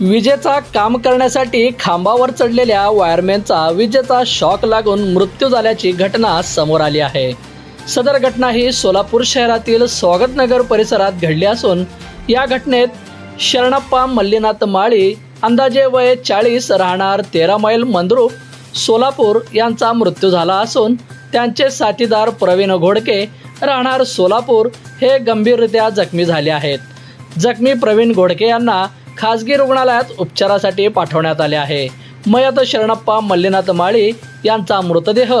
विजेचा काम करण्यासाठी खांबावर चढलेल्या वायरमॅनचा विजेचा शॉक लागून मृत्यू झाल्याची घटना समोर आली आहे. सदर घटना ही सोलापूर शहरातील स्वागतनगर परिसरात घडली असून या घटनेत शरणप्पा मल्लीनाथ माळी अंदाजे वय चाळीस राहणार तेरा मैल मंद्रुप सोलापूर यांचा मृत्यू झाला असून त्यांचे साथीदार प्रवीण घोडके राहणार सोलापूर हे गंभीररित्या जखमी झाले आहेत. जखमी प्रवीण घोडके यांना खासगी रुग्णालयात उपचारासाठी पाठवण्यात आले आहे. मयत शरणप्पा मल्लीनाथ माळी यांचा मृतदेह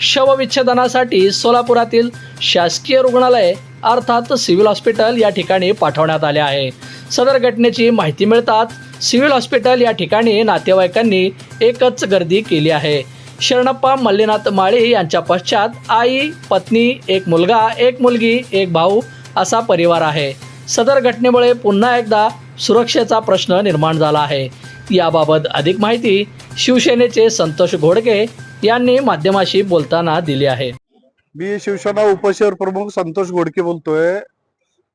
शवविच्छेदनासाठी सोलापुरातील शासकीय रुग्णालय अर्थात सिव्हिल हॉस्पिटल या ठिकाणी पाठवण्यात आले आहे. सदर घटनेची माहिती मिळताच सिव्हिल हॉस्पिटल या ठिकाणी नातेवाईकांनी एकच गर्दी केली आहे. शरणप्पा मल्लीनाथ माळी यांच्या पश्चात आई पत्नी एक मुलगा एक मुलगी एक भाऊ असा परिवार आहे. सदर घटनेमुळे पुन्हा एकदा सुरक्षेचा प्रश्न निर्माण झाला आहे. याबाबत अधिक माहिती शिवसेनेचे संतोष घोडके यांनी माध्यमाशी बोलताना दिली आहे. मी शिवसेना उपशहर प्रमुख संतोष गोडके बोलतोय.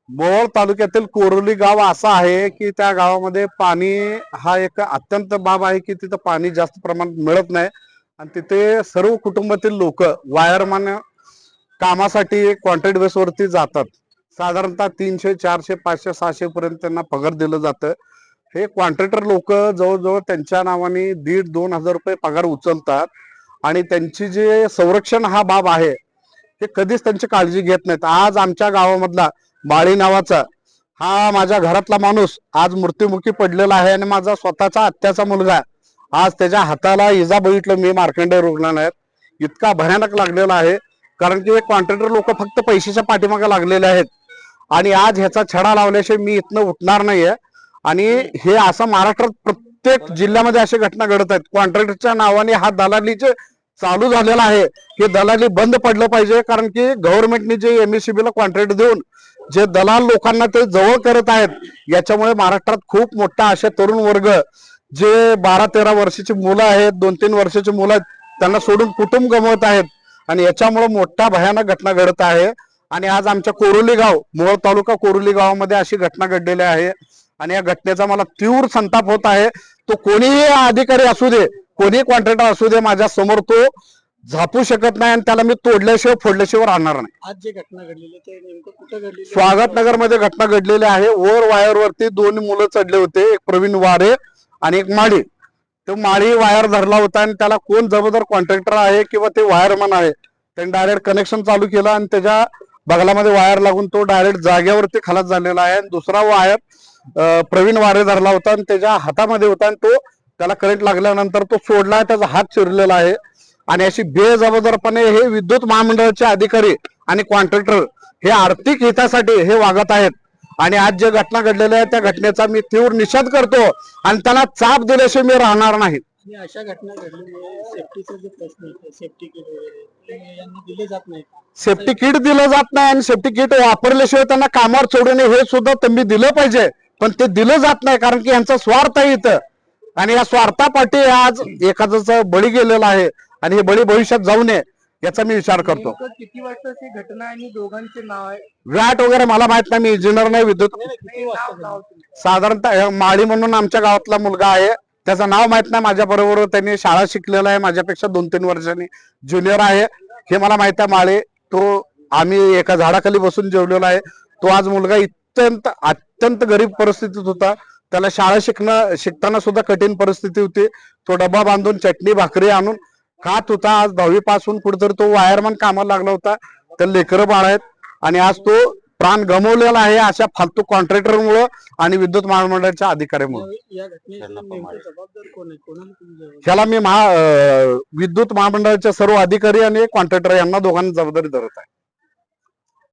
मोहोळ तालुक्यातील कोरोली गाव असं आहे की त्या गावामध्ये पाणी हा एक अत्यंत बाब आहे की तिथं पाणी जास्त प्रमाणात मिळत नाही. आणि तिथे सर्व कुटुंबातील लोक वायरमान कामासाठी कॉन्ट्रॅक्ट बेसवरती जातात. साधारणतः तीनशे चारशे पाचशे सहाशे पर्यंत त्यांना पगार दिलं जातं. हे कॉन्ट्रॅक्टर लोक जवळजवळ त्यांच्या नावाने दीड दोन हजार रुपये पगार उचलतात. आणि त्यांची जे संरक्षण हा बाब आहे ते कधीच त्यांची काळजी घेत नाहीत. आज आमच्या गावामधला बाळी नावाचा हा माझ्या घरातला माणूस आज मृत्युमुखी पडलेला आहे आणि माझा स्वतःचा आत्याचा मुलगा आज त्याच्या हाताला इजा बघितलं मी मार्कंडे रुग्णालयात. इतका भयानक लागलेला आहे. कारण की हे कॉन्ट्रॅक्टर लोक फक्त पैशाच्या पाठीमागे लागलेले आहेत. आणि आज ह्याचा छडा लावल्याशिवाय मी इथनं उठणार नाहीये. आणि हे असं महाराष्ट्रात प्रत्येक जिल्ह्यामध्ये अशा घटना घडत आहेत. कॉन्ट्रॅक्टरच्या नावाने हा दलालीचे चालू झालेला आहे हे दलाली बंद पडलं पाहिजे. कारण की गव्हर्नमेंटने जे एमएससीबीला कॉन्ट्रॅक्ट देऊन जे दलाल लोकांना ते जवळ करत आहेत याच्यामुळे महाराष्ट्रात खूप मोठा असे तरुण वर्ग जे बारा तेरा वर्षाची मुलं आहेत दोन तीन वर्षाची मुलं आहेत त्यांना सोडून कुटुंब गमवत आहेत. आणि याच्यामुळे मोठा भयानक घटना घडत आहे. आणि आज आमच्या कोरोली गाव मोहोळ तालुका कोरोली गावामध्ये अशी घटना घडलेली आहे. आणि या घटनेचा मला तीव्र संताप होत आहे. तो कोणीही अधिकारी असू दे कोणी कॉन्ट्रॅक्टर असू दे माझ्यासमोर तो झापू शकत नाही आणि त्याला मी तोडल्याशिवाय फोडल्याशिवाय राहणार नाही. आज जे घटना घडलेली ते नेमकं कुठं घडलेली स्वागत नगरमध्ये घटना घडलेली आहे. वर वायर वरती दोन मुलं चढले होते एक प्रवीण वारे आणि एक माळी. तो माळी वायर धरला होता आणि त्याला कोण जबाबदार कॉन्ट्रॅक्टर आहे किंवा ते वायरमन आहे त्यांनी डायरेक्ट कनेक्शन चालू केलं आणि त्याच्या बगलामध्ये वायर लागून तो डायरेक्ट जागेवरती खालात झालेला आहे. आणि दुसरा वायर प्रवीण वारे धरला होता आणि त्याच्या हातामध्ये होता आणि तो त्याला करंट लागल्यानंतर तो सोडला त्याचा हात चिरलेला आहे. आणि अशी बेजबाबदारपणे हे विद्युत महामंडळाचे अधिकारी आणि कॉन्ट्रॅक्टर हे आर्थिक हितासाठी हे वागत आहेत. आणि आज जे घटना घडलेल्या आहे त्या घटनेचा मी तीव्र निषेध करतो आणि त्याला चाप दिल्याशिवाय मी राहणार नाही. आणि अशा घटना घडल्यामुळे सेफ्टीचा जो प्रश्न आहे सेफ्टी किट वगैरे ते यांना दिले जात नाही. सेफ्टी किट दिलं जात नाही आणि सेफ्टी किट वापरल्याशिवाय त्यांना कामावर सोडू नये हे सुद्धा तुम्ही दिलं पाहिजे. पण ते दिलं जात नाही कारण की यांचा स्वार्थ आहे इथं. आणि या स्वार्थापाठी आज एखाद्याचा बळी गेलेला आहे आणि हे बळी भविष्यात जाऊ नये याचा मी विचार करतो. नेमकं किती वाजताची घटना आणि दोघांचे नाव आहे? व्याट वगैरे मला माहीत नाही मी इंजिनियर नाही विद्युत किती? साधारणतः माळी म्हणून आमच्या गावातला मुलगा आहे. त्याचं नाव माहीत नाही माझ्या बरोबर त्यांनी शाळा शिकलेला आहे. माझ्यापेक्षा दोन तीन वर्षांनी ज्युनियर आहे. हे मला माहीत आहे माळे. तो आम्ही एका झाडाखाली बसून जेवलेला आहे. तो आज मुलगा अत्यंत अत्यंत गरीब परिस्थितीत होता. त्याला शाळा शिकणं शिकताना सुद्धा कठीण परिस्थिती होती. तो डबा बांधून चटणी भाकरी आणून खात होता. आज दहावी पासून कुठेतरी तो वायरमन कामाला लागला होता. तर लेकरं बाळ आहेत. आणि आज तो प्राण गमवलेला आहे अशा फालतू कॉन्ट्रॅक्टर मुळे आणि विद्युत महामंडळाच्या अधिकाऱ्यामुळे. या घटनेचे नेमकं जबाबदार कोण आहे? कोणाला तुम्ही जबाबदार ह्याला मी महा अं, विद्युत महामंडळाचे सर्व अधिकारी आणि कॉन्ट्रॅक्टर यांना दोघांना जबाबदारी धरत आहे.